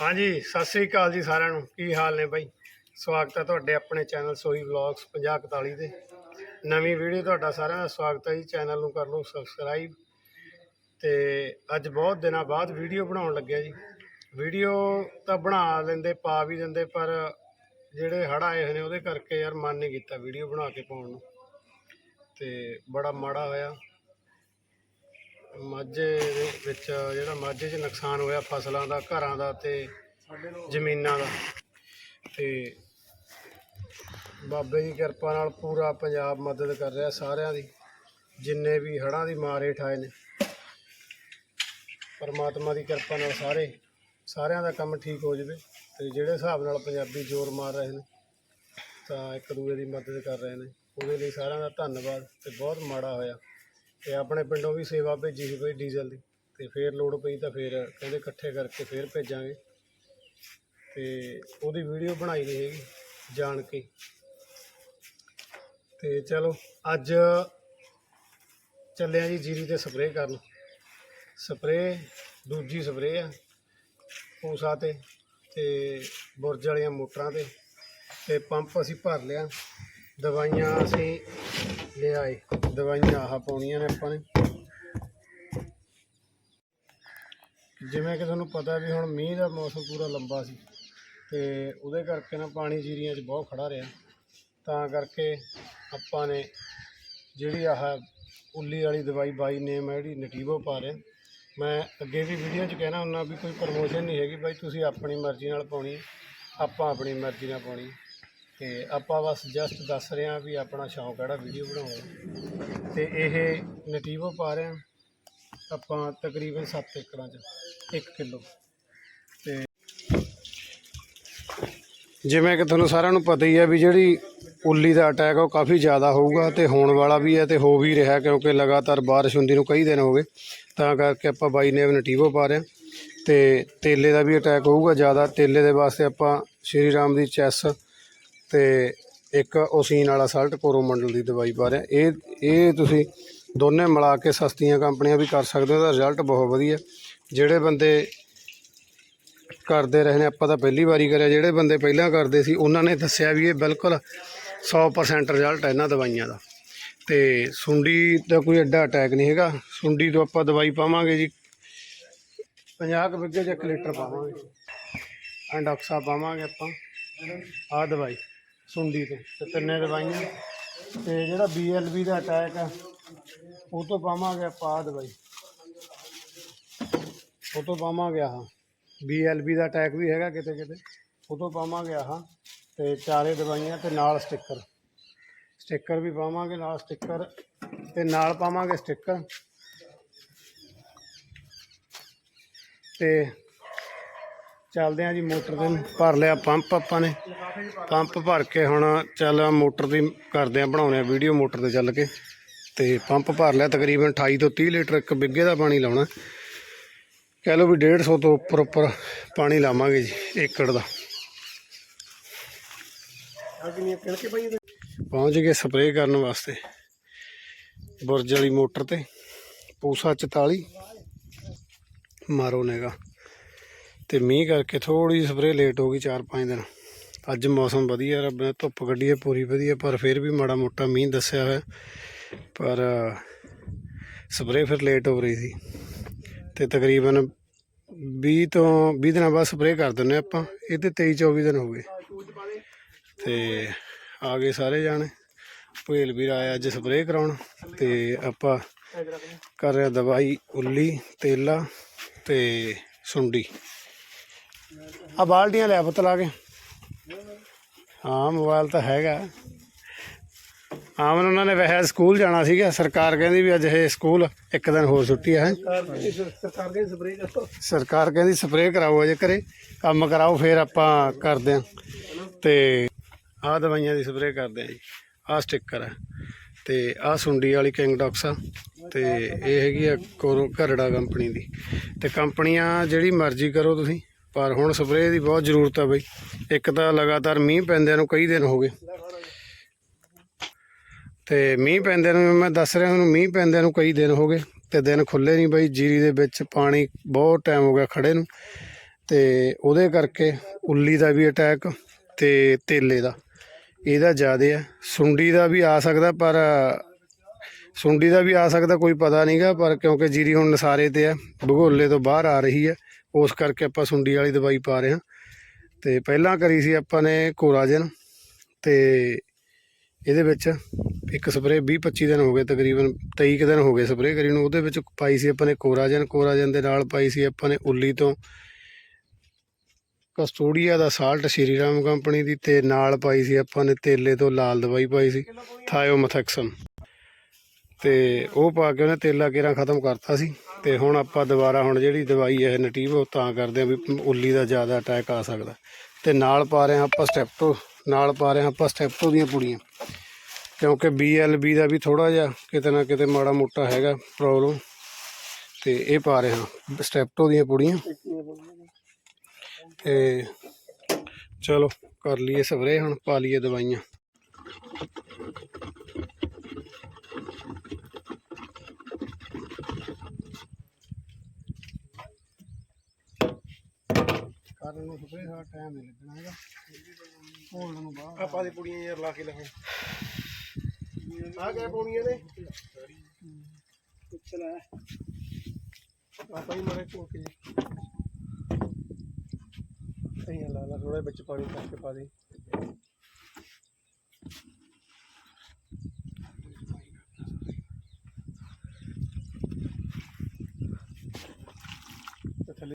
ਹਾਂਜੀ, ਸਤਿ ਸ੍ਰੀ ਅਕਾਲ ਜੀ ਸਾਰਿਆਂ ਨੂੰ। ਕੀ ਹਾਲ ਨੇ ਬਾਈ? ਸਵਾਗਤ ਹੈ ਤੁਹਾਡੇ ਆਪਣੇ ਚੈਨਲ ਸੋਈ ਵਲੌਗਸ 5041 ਦੇ ਨਵੀਂ ਵੀਡੀਓ ਤੁਹਾਡਾ ਸਾਰਿਆਂ ਦਾ ਸਵਾਗਤ ਹੈ ਜੀ। ਚੈਨਲ ਨੂੰ ਕਰ ਲਓ ਸਬਸਕ੍ਰਾਈਬ। ਤੇ ਅੱਜ ਬਹੁਤ ਦਿਨਾਂ ਬਾਅਦ ਵੀਡੀਓ ਬਣਾਉਣ ਲੱਗਿਆ ਜੀ। ਵੀਡੀਓ ਤਾਂ ਬਣਾ ਲੈਂਦੇ, ਪਾ ਵੀ ਦਿੰਦੇ, ਪਰ ਜਿਹੜੇ ਹੜ੍ਹ ਆਏ ਹੋਏ ਨੇ ਉਹਦੇ ਕਰਕੇ ਯਾਰ ਮਨ ਨਹੀਂ ਕੀਤਾ ਵੀਡੀਓ ਬਣਾ ਕੇ ਪਾਉਣ ਨੂੰ। ਤੇ ਬੜਾ ਮਾੜਾ ਹੋਇਆ। ਮਾਝੇ ਦੇ ਵਿੱਚ ਜਿਹੜਾ ਮਾਝੇ 'ਚ ਨੁਕਸਾਨ ਹੋਇਆ ਫਸਲਾਂ ਦਾ, ਘਰਾਂ ਦਾ ਤੇ ਜ਼ਮੀਨਾਂ ਦਾ। ਤੇ ਬਾਬੇ ਦੀ ਕਿਰਪਾ ਨਾਲ ਪੂਰਾ ਪੰਜਾਬ ਮਦਦ ਕਰ ਰਿਹਾ ਸਾਰਿਆਂ ਦੀ। ਜਿੰਨੇ ਵੀ ਹੜ੍ਹਾਂ ਦੀ ਮਾਰ ਹੇਠ ਆਏ ਨੇ। ਪਰਮਾਤਮਾ ਦੀ ਕਿਰਪਾ ਨਾਲ ਸਾਰੇ, ਸਾਰਿਆਂ ਦਾ ਕੰਮ ਠੀਕ ਹੋ ਜਾਵੇ ਤੇ ਜਿਹੜੇ ਹਿਸਾਬ ਨਾਲ ਪੰਜਾਬੀ ਜ਼ੋਰ ਮਾਰ ਰਹੇ ਨੇ, ਤਾਂ ਇੱਕ ਦੂਜੇ ਦੀ ਮਦਦ ਕਰ ਰਹੇ ਨੇ। ਉਹਦੇ ਲਈ ਸਾਰਿਆਂ ਦਾ ਧੰਨਵਾਦ ਤੇ ਬਹੁਤ ਮਾੜਾ ਹੋਇਆ। ਤੇ ਆਪਣੇ ਪਿੰਡੋਂ ਵੀ ਸੇਵਾ ਭੇਜੀ ਸੀ ਕੋਈ ਡੀਜ਼ਲ ਦੀ ਤੇ ਫੇਰ ਲੋੜ ਪਈ ਤਾਂ ਫੇਰ ਕਹਿੰਦੇ ਇਕੱਠੇ ਕਰਕੇ ਫੇਰ ਭੇਜਾਂਗੇ। ਤੇ ਉਹਦੀ ਵੀਡੀਓ ਬਣਾਈ ਨਹੀਂ ਹੈਗੀ ਜਾਣ ਕੇ। ਤੇ ਚਲੋ ਅੱਜ ਚੱਲਿਆ ਜੀ ਜੀਰੀ ਤੇ ਸਪਰੇਅ ਕਰਨ। ਸਪਰੇਅ, ਦੂਜੀ ਸਪਰੇਅ ਆ ਪੂਸਾ ਤੇ ਤੇ ਬੁਰਜ ਵਾਲੀਆਂ ਮੋਟਰਾਂ ਤੇ ਤੇ ਪੰਪ ਅਸੀਂ ਭਰ ਲਿਆ। ਦਵਾਈਆਂ ਅਸੀਂ ਲਿਆਏ ਦਵਾਈਆਂ ਆਹ ਪਾਉਣੀਆਂ ਨੇ ਆਪਾਂ ਨੇ। ਜਿਵੇਂ ਕਿ ਤੁਹਾਨੂੰ ਪਤਾ ਵੀ ਹੁਣ ਮੀਂਹ ਦਾ ਮੌਸਮ ਪੂਰਾ ਲੰਬਾ ਸੀ ਤੇ ਉਹਦੇ ਕਰਕੇ ਨਾ ਪਾਣੀ ਜੀਰੀਆਂ 'ਚ ਬਹੁਤ ਖੜਾ ਰਿਹਾ। ਤਾਂ ਕਰਕੇ ਆਪਾਂ ਨੇ ਜਿਹੜੀ ਆਹ ਉੱਲੀ ਵਾਲੀ ਦਵਾਈ ਬਾਈ ਨੇਮ ਹੈ ਜਿਹੜੀ ਨਟੀਵੋ ਪਾ ਰਿਹਾ। ਮੈਂ ਅੱਗੇ ਵੀ ਵੀਡੀਓ 'ਚ ਕਹਿਣਾ ਹੁੰਦਾ ਵੀ ਕੋਈ ਪ੍ਰਮੋਸ਼ਨ ਨਹੀਂ ਹੈਗੀ ਬਾਈ, ਤੁਸੀਂ ਆਪਣੀ ਮਰਜ਼ੀ ਨਾਲ ਪਾਉਣੀ ਆਪਾਂ ਆਪਣੀ ਮਰਜ਼ੀ ਨਾਲ ਪਾਉਣੀ ਤੇ ਆਪਾਂ ਬਸ ਜਸਟ ਦੱਸ ਰਹੇ ਹਾਂ ਵੀ ਆਪਣਾ ਸ਼ੌਂਕ ਕਿਹੜਾ ਵੀਡੀਓ ਬਣਾਉਣ ਦਾ। ਤੇ ਇਹ ਨਟੀਵੋ ਪਾ ਰਹੇ ਹਾਂ ਆਪਾਂ ਤਕਰੀਬਨ 7 ਏਕੜਾਂ 'ਚ 1 ਕਿਲੋ। ਤੇ ਜਿਵੇਂ ਕਿ ਤੁਹਾਨੂੰ ਸਾਰਿਆਂ ਨੂੰ ਪਤਾ ਹੀ ਹੈ ਵੀ ਜਿਹੜੀ ਉੱਲੀ ਦਾ ਅਟੈਕ ਉਹ ਕਾਫੀ ਜ਼ਿਆਦਾ ਹੋਊਗਾ ਤੇ ਹੋਣ ਵਾਲਾ ਵੀ ਹੈ ਤੇ ਹੋ ਵੀ ਰਿਹਾ ਕਿਉਂਕਿ ਲਗਾਤਾਰ ਬਾਰਿਸ਼ ਹੁੰਦੀ ਨੂੰ ਕਈ ਦਿਨ ਹੋ ਗਏ। ਤਾਂ ਕਰਕੇ ਆਪਾਂ ਬਾਈ ਨੇ ਨਟੀਵੋ ਪਾ ਰਹੇ ਹਾਂ ਤੇ ਤੇਲੇ ਦਾ ਵੀ ਅਟੈਕ ਹੋਊਗਾ ਜ਼ਿਆਦਾ। ਤੇਲੇ ਦੇ ਵਾਸਤੇ ਆਪਾਂ ਸ਼੍ਰੀ ਰਾਮ ਦੀ ਚੈਸ ਤੇ ਇੱਕ ਓਸੀਨ ਵਾਲਾ ਸਲਟ ਕੋਰੋਮੰਡਲ ਦੀ ਦਵਾਈ ਪਾ ਰਿਹਾ ਇਹ ਇਹ ਤੁਸੀਂ ਦੋਨੇ ਮਿਲਾ ਕੇ ਸਸਤੀਆਂ ਕੰਪਨੀਆਂ ਵੀ ਕਰ ਸਕਦੇ ਹੋ ਉਹਦਾ ਰਿਜ਼ਲਟ ਬਹੁਤ ਵਧੀਆ। ਜਿਹੜੇ ਬੰਦੇ ਕਰਦੇ ਰਹੇ ਨੇ, ਆਪਾਂ ਤਾਂ ਪਹਿਲੀ ਵਾਰੀ ਕਰਿਆ, ਜਿਹੜੇ ਬੰਦੇ ਪਹਿਲਾਂ ਕਰਦੇ ਸੀ, ਉਹਨਾਂ ਨੇ ਦੱਸਿਆ ਵੀ ਇਹ ਬਿਲਕੁਲ 100% ਰਿਜ਼ਲਟ ਹੈ ਇਹਨਾਂ ਦਵਾਈਆਂ ਦਾ। ਤੇ ਸੁੰਡੀ ਦਾ ਕੋਈ ਐਡਾ ਅਟੈਕ ਨਹੀਂ ਹੈਗਾ। ਸੁੰਡੀ ਤੋਂ ਆਪਾਂ ਦਵਾਈ ਪਾਵਾਂਗੇ ਜੀ। 50 ਕੁ ਬਿੱਗੇ 'ਚ ਇੱਕ ਲੀਟਰ ਪਾਵਾਂਗੇ। ਐਂਡੋਕਸਾ ਪਾਵਾਂਗੇ ਆਪਾਂ। ਆਹ ਦਵਾਈ। ਸੁੰਡੀ ਤੋਂ, ਤੇ ਤਿੰਨੇ ਦਵਾਈਆਂ। ਤੇ ਜਿਹੜਾ ਬੀਐਲਬੀ ਦਾ ਅਟੈਕ ਆ, ਉਹ ਤੋਂ ਪਾਵਾਂਗੇ ਆਪਾਂ ਦਵਾਈ। ਉਹ ਤੋਂ ਪਾਵਾਂਗੇ ਆਹ ਬੀਐਲਬੀ ਦਾ ਅਟੈਕ ਵੀ ਹੈਗਾ ਕਿਤੇ ਕਿਤੇ, ਉਹ ਤੋਂ ਪਾਵਾਂਗੇ ਆਹ ਤੇ ਚਾਰੇ ਦਵਾਈਆਂ ਤੇ ਨਾਲ ਸਟicker ਸਟicker ਵੀ ਪਾਵਾਂਗੇ, ਨਾਲ ਸਟicker ਤੇ ਨਾਲ ਪਾਵਾਂਗੇ ਸਟicker ਤੇ ਚੱਲਦੇ ਆ ਜੀ ਮੋਟਰ ਨੂੰ। ਭਰ ਲਿਆ ਪੰਪ ਆਪਾਂ ਨੇ। ਪੰਪ ਭਰ ਕੇ ਹੁਣ ਚੱਲ ਮੋਟਰ ਦੀ ਕਰਦੇ ਆ ਬਣਾਉਣੇ ਆ ਵੀਡੀਓ ਮੋਟਰ ਤੇ ਚੱਲ ਕੇ। ਤੇ ਪੰਪ ਭਰ ਲਿਆ ਤਕਰੀਬਨ 28 ਤੋਂ 30 ਲੀਟਰ ਇੱਕ ਬਿੱਗੇ ਦਾ ਪਾਣੀ ਲਾਉਣਾ। ਕਹਿ ਲਓ ਵੀ 150 ਤੋਂ ਉੱਪਰ ਉੱਪਰ ਪਾਣੀ ਲਾਵਾਂਗੇ ਜੀ ਏਕੜ ਦਾ। ਪਹੁੰਚ ਗਏ ਸਪਰੇਅ ਕਰਨ ਵਾਸਤੇ। ਬੁਰਜ ਵਾਲੀ ਮੋਟਰ ਤੇ। ਪੂਸਾ 44 ਮਾਰੋ ਨੇਗਾ। ਤੇ ਮੀਂਹ ਕਰਕੇ ਥੋੜੀ ਸਪਰੇਅ ਲੇਟ ਹੋ ਗਈ 4-5 ਦਿਨ। ਅੱਜ ਮੌਸਮ ਵਧੀਆ, ਰੱਬ ਨੇ ਧੁੱਪ ਕੱਢੀ ਹੈ, ਪੂਰੀ ਵਧੀਆ, ਪਰ ਫਿਰ ਵੀ ਮਾੜਾ ਮੋਟਾ ਮੀਂਹ ਦੱਸਿਆ ਹੋਇਆ। ਪਰ ਸਪਰੇਅ ਫਿਰ ਲੇਟ ਹੋ ਰਹੀ ਸੀ। ਤੇ ਤਕਰੀਬਨ 20 ਤੋਂ 20 ਦਿਨਾਂ ਬਾਅਦ ਸਪਰੇਅ ਕਰ ਦਿੰਨੇ ਆਪਾਂ। ਇਹ ਤੇ 23 24 ਦਿਨ ਹੋ ਗਏ। ਤੇ ਆ ਗਏ ਸਾਰੇ ਜਾਣੇ। ਭੇਲ ਵੀਰ ਆਇਆ ਅੱਜ ਸਪਰੇਅ ਕਰਾਉਣ। ਤੇ ਆਪਾਂ ਕਰ ਰਿਹਾ ਦਵਾਈ, ਉੱਲੀ, ਤੇਲਾ ਤੇ ਸੁੰਡੀ। ਆ ਬਾਲਟੀਆਂ ਲਿਆ ਪੁੱਤ ਲਾ ਕੇ। ਹਾਂ ਮੋਬਾਈਲ ਤਾਂ ਹੈਗਾ। ਆਮਨ ਉਹਨਾਂ ਨੇ ਵੈਸੇ ਸਕੂਲ ਜਾਣਾ ਸੀਗਾ। ਸਰਕਾਰ ਕਹਿੰਦੀ ਵੀ ਅੱਜ ਇਹ ਸਕੂਲ ਇੱਕ ਦਿਨ ਹੋਰ ਛੁੱਟੀ ਹੈ ਸਰਕਾਰ ਦੇ ਸਪਰੇਅ ਕਰੋ। ਸਰਕਾਰ ਕਹਿੰਦੀ ਸਪਰੇਅ ਕਰਾਓ ਅਜੇ ਘਰੇ। ਕੰਮ ਕਰਾਓ ਫਿਰ ਆਪਾਂ ਕਰਦੇ ਆਂ। ਤੇ ਆਹ ਦਵਾਈਆਂ ਦੀ ਸਪਰੇਅ ਕਰਦੇ ਆਂ ਜੀ। ਆਹ ਸਟicker ਹੈ ਤੇ ਆਹ ਸੁੰਡੀ ਵਾਲੀ ਕਿੰਗ ਡੌਕਸ ਆ। ਤੇ ਇਹ ਹੈਗੀ ਆ ਕੋਰੋ ਘਰੜਾ ਕੰਪਨੀ ਦੀ। ਤੇ ਕੰਪਨੀਆਂ ਜਿਹੜੀ ਮਰਜ਼ੀ ਕਰੋ ਤੁਸੀਂ। ਪਰ ਹੁਣ ਸਪਰੇਅ ਦੀ ਬਹੁਤ ਜ਼ਰੂਰਤ ਆ ਬਈ। ਇੱਕ ਤਾਂ ਲਗਾਤਾਰ ਮੀਂਹ ਪੈਂਦਿਆਂ ਨੂੰ ਕਈ ਦਿਨ ਹੋ ਗਏ। ਤੇ ਮੀਂਹ ਪੈਂਦਿਆਂ ਨੂੰ ਮੈਂ ਦੱਸ ਰਿਹਾ ਤੁਹਾਨੂੰ, ਮੀਂਹ ਪੈਂਦਿਆਂ ਨੂੰ ਕਈ ਦਿਨ ਹੋ ਗਏ ਤੇ ਦਿਨ ਖੁੱਲੇ ਨਹੀਂ ਬਈ। ਜੀਰੀ ਦੇ ਵਿੱਚ ਪਾਣੀ ਬਹੁਤ ਟਾਈਮ ਹੋ ਗਿਆ ਖੜੇ ਨੂੰ। ਤੇ ਉਹਦੇ ਕਰਕੇ ਉੱਲੀ ਦਾ ਵੀ ਅਟੈਕ ਤੇ ਤੇਲੇ ਦਾ। ਇਹਦਾ ਜ਼ਿਆਦਾ ਹੈ ਸੁੰਡੀ ਦਾ ਵੀ ਆ ਸਕਦਾ, ਪਰ ਸੁੰਡੀ ਦਾ ਵੀ ਆ ਸਕਦਾ ਕੋਈ ਪਤਾ ਨਹੀਂਗਾ ਪਰ ਕਿਉਂਕਿ ਜੀਰੀ ਹੁਣ ਨਸਾਰੇ ਤੇ ਹੈ ਭਗੋਲੇ ਤੋਂ ਬਾਹਰ ਆ ਰਹੀ ਹੈ ਉਸ ਕਰਕੇ ਆਪਾਂ ਸੁੰਡੀ ਵਾਲੀ ਦਵਾਈ ਪਾ ਰਹੇ ਹਾਂ। ਤੇ ਪਹਿਲਾਂ ਕਰੀ ਸੀ ਆਪਾਂ ਨੇ ਕੋਰਾਜਨ ਤੇ ਇਹਦੇ ਵਿੱਚ ਇੱਕ ਸਪਰੇ 20 25 ਦਿਨ ਹੋ ਗਏ, ਤਕਰੀਬਨ 23 ਕੁ ਦਿਨ ਹੋ ਗਏ ਸਪਰੇ ਕਰੀ ਨੂੰ। ਉਹਦੇ ਵਿੱਚ ਪਾਈ ਸੀ ਆਪਾਂ ਨੇ ਕੋਰਾਜਨ। ਕੋਰਾਜਨ ਦੇ ਨਾਲ ਪਾਈ ਸੀ ਆਪਾਂ ਨੇ ਉੱਲੀ ਤੋਂ ਕਸਟੋਡੀਆ ਦਾ ਸਾਲਟ ਸ਼੍ਰੀ ਰਾਮ ਕੰਪਨੀ ਦੀ ਤੇ ਨਾਲ ਪਾਈ ਸੀ ਆਪਾਂ ਨੇ ਤੇਲੇ ਤੋਂ ਲਾਲ ਦਵਾਈ ਪਾਈ ਸੀ ਥਾਇਓਮਥੈਕਸਨ ਤੇ ਉਹ ਪਾ ਕੇ ਉਹਨੇ ਤੇਲਾ ਕੇਰਾ ਖਤਮ ਕਰਤਾ ਸੀ। ਤੇ ਹੁਣ ਆਪਾਂ ਦੁਬਾਰਾ ਹੁਣ ਜਿਹੜੀ ਦਵਾਈ ਹੈ ਨਟੀਵ ਉਹ ਤਾਂ ਕਰਦੇ ਆ ਵੀ ਉੱਲੀ ਦਾ ਜ਼ਿਆਦਾ ਅਟੈਕ ਆ ਸਕਦਾ। ਤੇ ਨਾਲ ਪਾ ਰਹੇ ਹਾਂ ਆਪਾਂ ਸਟੈਪਟੋ ਨਾਲ ਪਾ ਰਹੇ ਹਾਂ ਆਪਾਂ ਸਟੈਪਟੋ ਦੀਆਂ ਪੁੜੀਆਂ। ਕਿਉਂਕਿ BLB ਦਾ ਵੀ ਥੋੜਾ ਜਿਹਾ ਕਿਤੇ ਨਾ ਕਿਤੇ ਮਾੜਾ ਮੋਟਾ ਹੈਗਾ ਪ੍ਰੋਬਲਮ ਤੇ ਇਹ ਪਾ ਰਹੇ ਹਾਂ ਸਟੈਪਟੋ ਦੀਆਂ ਪੁੜੀਆਂ। ਤੇ ਚਲੋ, ਕਰ ਲਈਏ ਸਪਰੇ ਹੁਣ, ਪਾ ਲਈਏ ਦਵਾਈਆਂ। ਕਰਨ ਨੂੰ ਸਪਰੇ ਦਾ ਟਾਈਮ ਨਹੀਂ ਲੱਗਣਾ ਹੈਗਾ। ਘੋਲਣ ਨੂੰ ਬਾਅਦ ਆਪਾਂ ਦੀ ਪੁੜੀਆਂ ਯਾਰ ਲਾ ਕੇ ਲਹਾਂ ਆ ਗਏ ਪੁੜੀਆਂ ਨੇ? ਪੁੱਛ ਲੈ। ਆਪਾਂ ਹੀ ਮਾਰੇ ਕੋਕ ਸਹੀ ਲਾ ਲਾ ਥੋੜਾ ਵਿੱਚ ਪਾਣੀ ਪਾ ਕੇ ਪਾ ਦੇ ਤੇ ਥੱਲੇ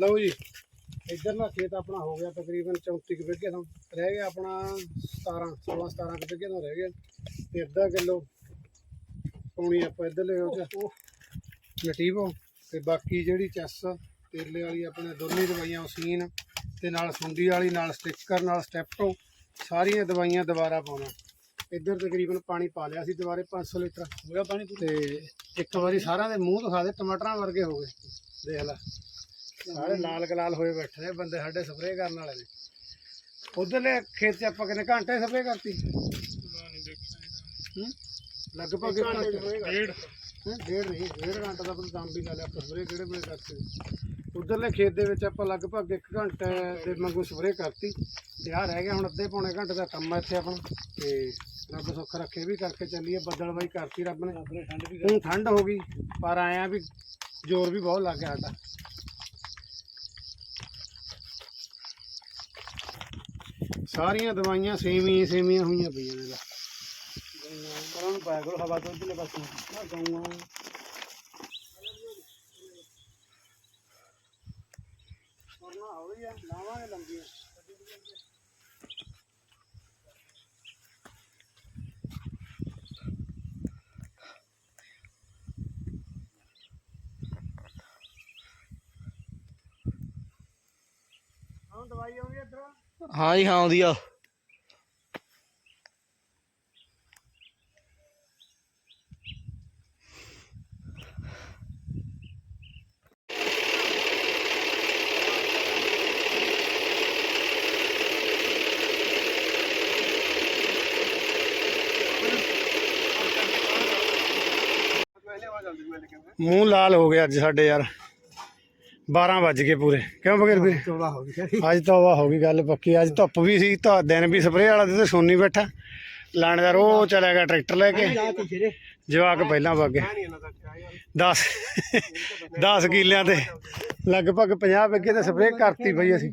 ਲਓ ਜੀ ਇੱਧਰ ਨਾ ਖੇਤ ਆਪਣਾ ਹੋ ਗਿਆ ਤਕਰੀਬਨ 34 ਕੁ ਵਿਗੇ ਤੋਂ ਰਹਿ ਗਿਆ ਆਪਣਾ 17 16 17 ਕੁ ਵਿਗੇ ਤੋਂ ਰਹਿ ਗਿਆ। ਤੇ ਅੱਧਾ ਕਿਲੋ ਪਾਉਣੀ ਆਪਾਂ ਇੱਧਰਲੇ ਉਹ ਚ ਨਟੀਵੋ ਤੇ ਬਾਕੀ ਜਿਹੜੀ ਚੈਸ ਤੇਲੇ ਵਾਲੀ ਆਪਣੇ ਦੋਨੇ ਦਵਾਈਆਂ ਉਸੀਨ ਤੇ ਨਾਲ ਸੁੰਡੀ ਵਾਲੀ ਨਾਲ ਸਟਿੱਕਰ ਨਾਲ ਸਟੈਪਟੋ ਸਾਰੀਆਂ ਦਵਾਈਆਂ ਦੁਬਾਰਾ ਪਾਉਣਾ। ਇੱਧਰ ਤਕਰੀਬਨ ਪਾਣੀ ਪਾ ਲਿਆ ਸੀ ਦੁਬਾਰੇ 500 ਲੀਟਰ। ਹੋ ਗਿਆ ਪਾਣੀ ਤੇ ਇੱਕ ਵਾਰੀ ਸਾਰਿਆਂ ਦੇ ਮੂੰਹ ਦਿਖਾ ਦੇ ਟਮਾਟਰਾਂ ਵਰਗੇ ਹੋ ਗਏ। ਦੇਖ ਲੈ। ਸਾਰੇ ਲਾਲ ਗਲਾਲ ਹੋਏ ਬੈਠੇ ਨੇ ਬੰਦੇ ਸਾਡੇ ਸਪਰੇਅ ਕਰਨ ਵਾਲੇ ਨੇ। ਉਧਰਲੇ ਖੇਤ 'ਚ ਆਪਾਂ ਕਿੰਨੇ ਘੰਟੇ ਸਪਰੇਅ ਕਰਤੀ? ਹੂੰ? ਲਗਭਗ ਇੱਕ ਘੰਟੇ। ਡੇਢ। ਹੈਂ, ਡੇਢ ਨਹੀਂ ਡੇਢ ਘੰਟਾ ਦਾ ਆਪਾਂ ਵੀ ਲਾ ਲਿਆ ਆਪਾਂ ਸਪਰੇਅ ਕਿਹੜੇ ਵੇਲੇ ਕਰਤੇ? ਉਧਰਲੇ ਖੇਤ ਦੇ ਵਿੱਚ ਆਪਾਂ ਲਗਭਗ 1 ਘੰਟੇ ਦੇ ਵਾਂਗੂ ਸਪਰੇਅ ਕਰਤੀ। ਤੇ ਆ ਰਹਿ ਗਿਆ ਹੁਣ ਅੱਧੇ ਪੌਣੇ ਘੰਟੇ ਦਾ ਕੰਮ ਹੈ ਇੱਥੇ ਆਪਣਾ। ਤੇ ਰੱਬ ਸੁੱਖ ਰੱਖੇ ਵੀ ਕਰਕੇ ਚੱਲੀਏ ਬੱਦਲਬਾਈ ਕਰਤੀ ਰੱਬ ਨੇ। ਠੰਡ ਵੀ ਹੁਣ ਠੰਡ ਹੋ ਗਈ ਪਰ ਆਇਆ ਵੀ ਜ਼ੋਰ ਵੀ ਬਹੁਤ ਲੱਗ ਗਿਆ ਸਾਡਾ। ਸਾਰੀਆਂ ਦਵਾਈਆਂ ਸੇਮੀਆਂ ਸੇਮੀਆਂ ਹੋਈਆਂ ਪਈਆਂ ਨੇ ਲੈ। ਪਰਾਂ ਨੂੰ ਪਾਇਆ ਕਰੋ, ਹਵਾ ਤੋਂ ਇਧਰਲੇ ਪਾਸੇ। ਆਹ ਗਊਆਂ। ਕਰਨਾ ਹੋ ਆ, ਲਾਵਾਂਗੇ ਲੰਬੀਆਂ। ਹਾਂ, ਦਵਾਈ ਆਉਂਦੀ ਇੱਧਰ। ਹਾਂ ਜੀ ਹਾਂ ਆਉਂਦੀ ਆ ਪਹਿਲੇ ਆਵਾਜ਼ ਆਉਂਦੀ ਮੈਂ ਲੇਕਿਨ ਮੂੰਹ ਲਾਲ ਹੋ ਗਿਆ ਅੱਜ ਸਾਡੇ ਯਾਰ 12 ਵੱਜ ਗਏ ਪੂਰੇ। ਕਿਉਂ ਬਗਰ ਵੀਰੇ? ਚੌੜਾ ਹੋ ਗਿਆ ਅੱਜ ਤਾਂ ਵਾ ਹੋ ਗਈ ਗੱਲ ਪੱਕੀ। ਅੱਜ ਧੁੱਪ ਵੀ ਸੀ ਤਾਂ ਦਿਨ ਵੀ ਸਪਰੇਅ ਵਾਲਾ ਤੇ ਸੋਨੀ ਬੈਠਾ। ਲਾਣੇਦਾਰ ਉਹ ਚਲਾ ਗਿਆ ਟਰੈਕਟਰ ਲੈ ਕੇ। ਜਵਾਕ ਪਹਿਲਾਂ ਵਗ ਗਏ। ਨਹੀਂ ਇਹਨਾਂ ਦਾ ਕਿਆ ਯਾਰ। 10 10 ਕਿੱਲਿਆਂ ਤੇ। ਲਗਭਗ 50 ਵਿੱਗੇ ਤੇ ਸਪਰੇਅ ਕਰਤੀ ਬਈ ਅਸੀਂ।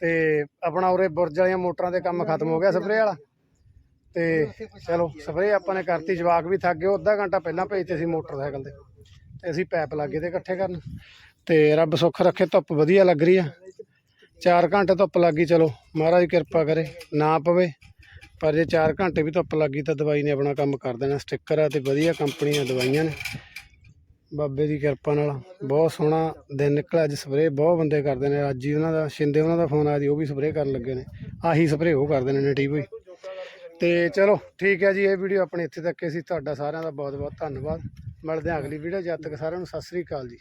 ਤੇ ਆਪਣਾ ਉਰੇ ਬੁਰਜ ਵਾਲੀਆਂ ਮੋਟਰਾਂ ਦੇ ਕੰਮ ਖਤਮ ਹੋ ਗਿਆ ਸਪਰੇਅ ਵਾਲਾ। ਤੇ ਚਲੋ ਸਪਰੇ ਆਪਾਂ ਨੇ ਕਰਤੀ ਜਵਾਕ ਵੀ ਥੱਕ ਗਏ। ਅੱਧਾ ਘੰਟਾ ਪਹਿਲਾਂ ਭੇਜਤੇ ਸੀ ਮੋਟਰਸਾਈਕਲ ਤੇ। ਤੇ ਅਸੀਂ ਪੈਪ ਲੱਗੇ ਤੇ ਇਕੱਠੇ ਕਰਨ। ਤੇ ਰੱਬ ਸੁੱਖ ਰੱਖੇ, ਧੁੱਪ ਵਧੀਆ ਲੱਗ ਰਹੀ ਆ। 4 ਘੰਟੇ ਧੁੱਪ ਲੱਗੀ ਚਲੋ, ਮਹਾਰਾਜ ਕਿਰਪਾ ਕਰੇ, ਨਾ ਪਵੇ। ਪਰ ਜੇ 4 ਘੰਟੇ ਵੀ ਧੁੱਪ ਲੱਗੀ ਤਾਂ ਦਵਾਈ ਨੇ ਆਪਣਾ ਕੰਮ ਕਰ ਦੇਣਾ। ਸਟicker ਆ ਤੇ ਵਧੀਆ ਕੰਪਨੀਆਂ ਦਵਾਈਆਂ ਨੇ। ਬਾਬੇ ਦੀ ਕਿਰਪਾ ਨਾਲ ਬਹੁਤ ਸੋਹਣਾ ਦਿਨ ਨਿਕਲਿਆ। ਅੱਜ ਸਪਰੇਅ ਬਹੁਤ ਬੰਦੇ ਕਰਦੇ ਨੇ। ਅੱਜ ਹੀ ਉਹਨਾਂ ਦਾ, ਸ਼ਿੰਦੇ ਉਹਨਾਂ ਦਾ ਫੋਨ ਆ ਜੀ ਉਹ ਵੀ ਸਪਰੇਅ ਕਰਨ ਲੱਗੇ ਨੇ। ਆਹੀ ਸਪਰੇਅ ਉਹ ਕਰਦੇ ਨੇ ਨੇਟੀ ਭਾਈ ਤੇ ਚਲੋ, ਠੀਕ ਹੈ ਜੀ, ਇਹ ਵੀਡੀਓ ਆਪਣੀ ਇੱਥੇ ਤੱਕ ਅਸੀਂ ਤੁਹਾਡਾ ਸਾਰਿਆਂ ਦਾ ਬਹੁਤ ਬਹੁਤ ਧੰਨਵਾਦ। ਮਿਲਦੇ ਹਾਂ ਅਗਲੀ ਵੀਡੀਓ। ਜਦ ਤੱਕ ਸਾਰਿਆਂ ਨੂੰ ਸਤਿ ਸ੍ਰੀ ਅਕਾਲ ਜੀ।